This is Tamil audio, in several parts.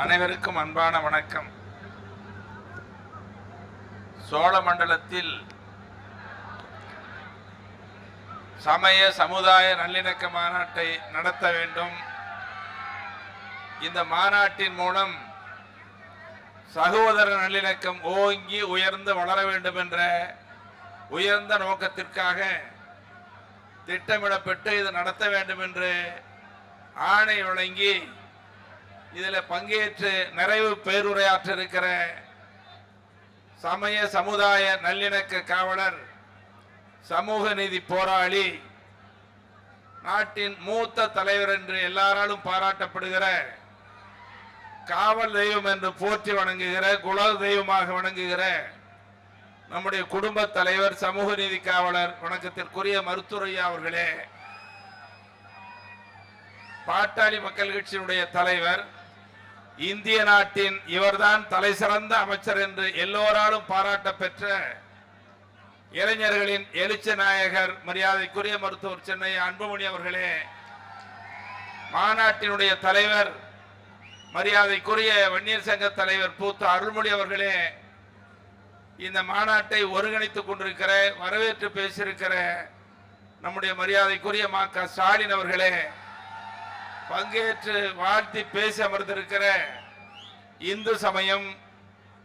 அனைவருக்கும் அன்பான வணக்கம். சோழ மண்டலத்தில் சமய சமுதாய நல்லிணக்க மாநாட்டை நடத்த வேண்டும். இந்த மாநாட்டின் மூலம் சகோதர நல்லிணக்கம் ஓங்கி உயர்ந்து வளர வேண்டும் என்ற உயர்ந்த நோக்கத்திற்காக திட்டமிடப்பட்டு இது நடத்த வேண்டும் என்று ஆணை வழங்கி இதில் பங்கேற்று நிறைவு பேருரையாற்ற இருக்கிற சமய சமுதாய நல்லிணக்க காவலர் சமூக நீதி போராளி நாட்டின் மூத்த தலைவர் என்று எல்லாராலும் பாராட்டப்படுகிற காவல் தெய்வம் என்று போற்றி வணங்குகிற குல தெய்வமாக வணங்குகிற நம்முடைய குடும்ப தலைவர் சமூக நீதி காவலர் வணக்கத்திற்குரிய மருத்துவரையா அவர்களே. பாட்டாளி மக்கள் கட்சியினுடைய தலைவர் இந்திய நாட்டின் இவர்தான் தலை சிறந்த அமைச்சர் என்று எல்லோராலும் பாராட்ட பெற்ற இளைஞர்களின் எழுச்சி நாயகர் மரியாதைக்குரிய மருத்துவர் சென்னை அன்புமணி அவர்களே மாநாட்டினுடைய தலைவர் மரியாதைக்குரிய வன்னியர் சங்க தலைவர் பூத்த அருள்மொழி அவர்களே இந்த மாநாட்டை ஒருங்கிணைத்துக் கொண்டிருக்கிற வரவேற்று பேசியிருக்கிற நம்முடைய மரியாதைக்குரிய மா க ஸ்டாலின் அவர்களே பங்கேற்று வாழ்த்தி பேசி அமர்ந்திருக்கிற இந்து சமயம்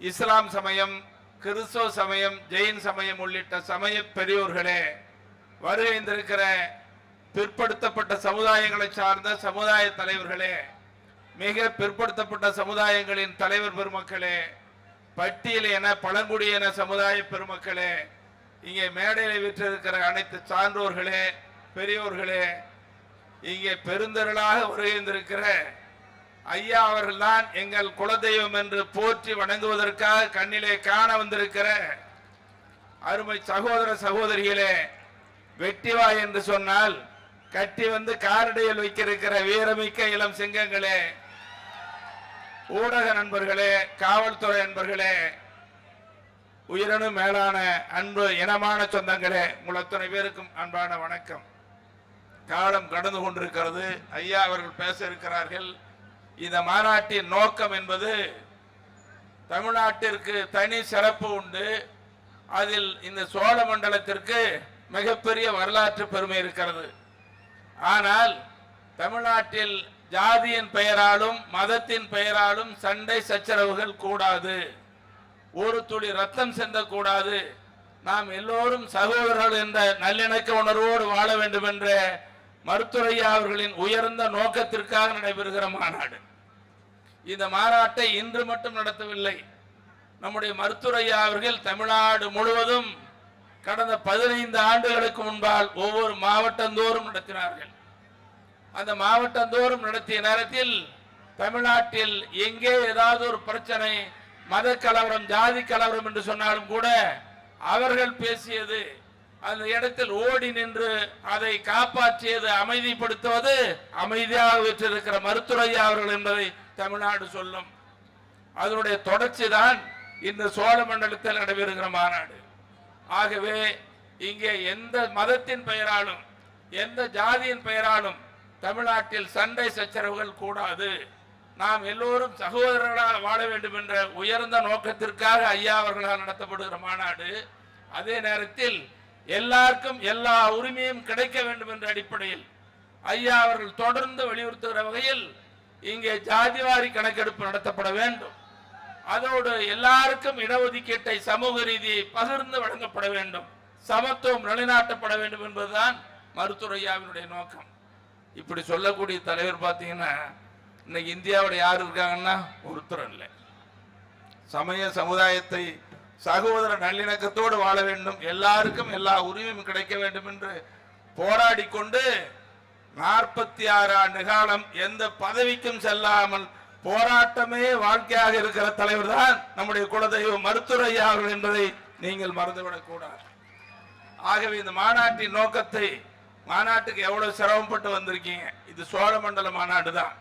இஸ்லாம் சமயம் கிறிஸ்தவ சமயம் ஜெயின் சமயம் உள்ளிட்ட சமய பெரியோர்களே வருகைந்திருக்கிற பிற்படுத்தப்பட்ட சமுதாயங்களை சார்ந்த சமுதாய தலைவர்களே மிக பிற்படுத்தப்பட்ட சமுதாயங்களின் தலைவர் பெருமக்களே பட்டியல் என பழங்குடியின சமுதாய பெருமக்களே இங்கே மேடையில் விற்றிருக்கிற அனைத்து சான்றோர்களே பெரியோர்களே இங்கே பெருந்தருளாக வருகின்றிருக்கிற ஐயா அவர்கள்தான் எங்கள் குலதெய்வம் என்று போற்றி வணங்குவதற்காக கண்ணிலே காண வந்திருக்கிற அருமை சகோதர சகோதரிகளே வெட்டிவா என்று சொன்னால் கட்டி வந்து காரடையில் வைக்கிருக்கிற வீரமிக்க இளம் சிங்கங்களே ஊடக நண்பர்களே காவல்துறை நண்பர்களே உயிரணு மேலான அன்பு இனமான சொந்தங்களே உங்கள் அத்தனை பேருக்கும் அன்பான வணக்கம். காலம் கடந்து கொண்டிருக்கிறது. ஐயா அவர்கள் பேச இருக்கிறார்கள். இந்த மாநாட்டின் நோக்கம் என்பது தமிழ்நாட்டிற்கு தனி சிறப்பு உண்டு. அதில் இந்த சோழ மண்டலத்திற்கு மிகப்பெரிய வரலாற்று பெருமை இருக்கிறது. ஆனால் தமிழ்நாட்டில் ஜாதியின் பெயராலும் மதத்தின் பெயராலும் சண்டை சச்சரவுகள் கூடாது. ஒரு துளி ரத்தம் செந்தக்கூடாது. நாம் எல்லோரும் சகோதரர்கள் என்ற நல்லிணக்க உணர்வோடு வாழ வேண்டும் என்ற மருத்துவரையா அவர்களின் உயர்ந்த நோக்கத்திற்காக நடைபெறுகிற மாநாடு. இந்த மாநாட்டை இன்று மட்டும் நடத்தவில்லை. நம்முடைய மருத்துவரையா அவர்கள் தமிழ்நாடு முழுவதும் கடந்த பதினைந்து ஆண்டுகளுக்கு முன்பால் ஒவ்வொரு மாவட்டந்தோறும் நடத்தினார்கள். அந்த மாவட்டந்தோறும் நடத்திய நேரத்தில் தமிழ்நாட்டில் எங்கே ஏதாவது ஒரு பிரச்சனை மத கலவரம் ஜாதி கலவரம் என்று சொன்னாலும் கூட அவர்கள் பேசியது அந்த இடத்தில் ஓடி நின்று அதை காப்பாற்றியது அமைதிப்படுத்துவது அமைதியாக பெற்றிருக்கிற மருத்துவையா அவர்கள் என்பதை தமிழ்நாடு சொல்லும். அதனுடைய தொடர்ச்சி தான் இந்த சோழ மண்டலத்தில் நடைபெறுகிற மாநாடு. ஆகவே இங்கே எந்த மதத்தின் பெயராலும் எந்த ஜாதியின் பெயராலும் தமிழ்நாட்டில் சண்டை சச்சரவுகள் கூடாது. நாம் எல்லோரும் சகோதரர்களாக வாழ வேண்டும் என்ற உயர்ந்த நோக்கத்திற்காக ஐயா அவர்களால் நடத்தப்படுகிற மாநாடு. அதே நேரத்தில் எல்லாருக்கும் எல்லா உரிமையும் கிடைக்க வேண்டும் என்ற அடிப்படையில் ஐயா அவர்கள் தொடர்ந்து வலியுறுத்துகிற வகையில் இங்கே ஜாதிவாரி கணக்கெடுப்பு நடத்தப்பட வேண்டும். அதோடு எல்லாருக்கும் இடஒதுக்கீட்டை சமூக ரீதி பகிர்ந்து வழங்கப்பட வேண்டும். சமத்துவம் நிலைநாட்டப்பட வேண்டும் என்பதுதான் மருத்துவரையாவினுடைய நோக்கம். இப்படி சொல்லக்கூடிய தலைவர் பார்த்தீங்கன்னா இன்னைக்கு இந்தியாவோட யார் இருக்காங்கன்னா ஒருத்தர் இல்லை. சமய சமுதாயத்தை சகோதர நல்லிணக்கத்தோடு வாழ வேண்டும். எல்லாருக்கும் எல்லா உரிமையும் கிடைக்க வேண்டும் என்று போராடி கொண்டு நாற்பத்தி ஆறு ஆண்டு காலம் எந்த பதவிக்கும் செல்லாமல் போராட்டமே வாழ்க்கையாக இருக்கிற தலைவர் தான் நம்முடைய குலதெய்வம் மருத்துவரையா அவர்கள் என்பதை நீங்கள் மறந்துவிடக் கூடாது ஆகவே இந்த மாநாட்டின் நோக்கத்தை மாநாட்டுக்கு எவ்வளவு சிரமப்பட்டு வந்திருக்கீங்க? இது சோழ மண்டல மாநாடு தான்.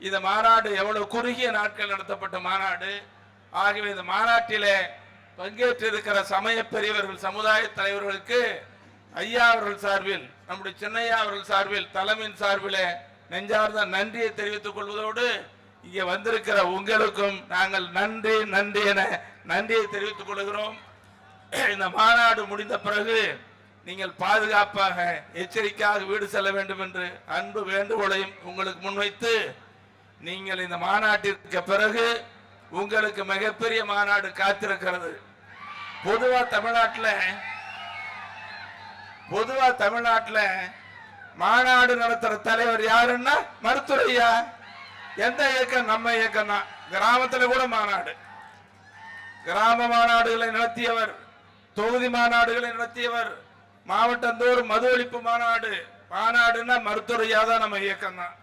இந்த மாநாடு எவ்வளவு குறுகிய நாட்கள் நடத்தப்பட்ட மாநாடு. ஆகவே இந்த மாநாட்டிலே பங்கேற்றிருக்கிற சமய பெரியவர்கள் சமுதாய தலைவர்களுக்கு ஐயா அவர்கள் சார்பில் நம்முடைய சின்னையா அவர்கள் சார்பில் தலைமையின் சார்பிலே நெஞ்சார்ந்த நன்றியை தெரிவித்துக் கொள்வதோடு இங்கே வந்திருக்கிற உங்களுக்கும் நாங்கள் நன்றி நன்றி என நன்றியை தெரிவித்துக் கொள்கிறோம். இந்த மாநாடு முடிந்த பிறகு நீங்கள் பாதுகாப்பாக எச்சரிக்கையாக வீடு செல்ல வேண்டும் என்று அன்பு வேண்டுகோளையும் உங்களுக்கு முன்வைத்து நீங்கள் இந்த மாநாட்டிற்கு பிறகு உங்களுக்கு மிகப்பெரிய மாநாடு காத்திருக்கிறது. பொதுவா தமிழ்நாட்டில் பொதுவா தமிழ்நாட்டில் மாநாடு நடத்துற தலைவர் யாருன்னா மருத்துவையா எந்த இயக்கம்? நம்ம இயக்கம் தான். கிராமத்துல கூட மாநாடு. கிராம மாநாடுகளை நடத்தியவர் தொகுதி மாநாடுகளை நடத்தியவர் மாவட்டந்தோறும் மது ஒழிப்பு மாநாடு. மாநாடுன்னா மருத்துவையா தான் நம்ம இயக்கம் தான்.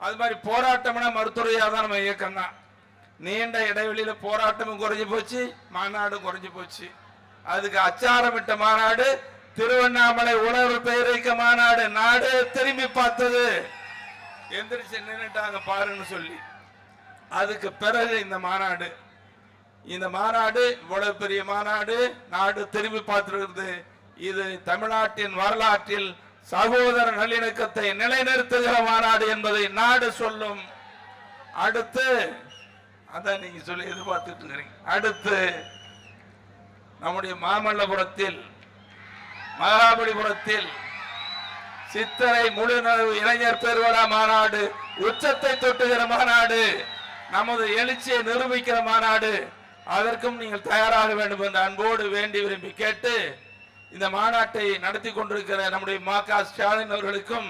அது மாதிரி போராட்டம்னா மருத்துவையா தான் நம்ம இயக்கம் தான். நீண்ட இடைவெளியில போராட்டமும் குறைஞ்சு போச்சு மாநாடும் குறைஞ்சு போச்சு. அதுக்கு அச்சாரமிட்ட மாநாடு திருவண்ணாமலை உணர்வு பெயரிக்க மாநாடு நாடு திரும்பி பார்த்தது. எந்திரிச்சு நின்றுட்டாங்க பாருன்னு சொல்லி. அதுக்கு பிறகு இந்த மாநாடு. இந்த மாநாடு இவ்வளவு பெரிய மாநாடு நாடு திரும்பி பார்த்திருக்கிறது. இது தமிழ்நாட்டின் வரலாற்றில் சகோதர நல்லிணக்கத்தை நிலைநிறுத்துகிற மாநாடு என்பதை நாடு சொல்லும். அடுத்து அதான் நீங்க சொல்லி எதிர்பார்த்துட்டு இருக்கிறீங்க. அடுத்து நம்முடைய மாமல்லபுரத்தில் மகாபலிபுரத்தில் சித்தரை முழு இளைஞர் பெருவிழா மாநாடு உச்சத்தை தொட்டுகிற மாநாடு நமது எழுச்சியை நிரூபிக்கிற மாநாடு அதற்கும் நீங்கள் தயாராக வேண்டும் என்று அன்போடு வேண்டி விரும்பி கேட்டு இந்த மாநாட்டை நடத்தி கொண்டிருக்கிற நம்முடைய மா க. ஸ்டாலின் அவர்களுக்கும்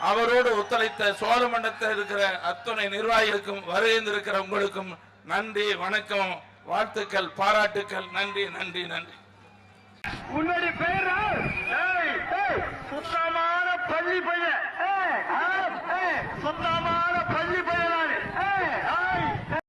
அவரோடு ஒத்துழைத்த சோழமண்டலத்தில் இருக்கிற அத்துணை நிர்வாகிகளுக்கும் வருகின்றிருக்கிற உங்களுக்கும் நன்றி வணக்கம். வாழ்த்துக்கள் பாராட்டுக்கள். நன்றி நன்றி நன்றி. உன்னுடைய பேர் சுத்தமான பள்ளி பையன். சுத்தமான பள்ளி பையனா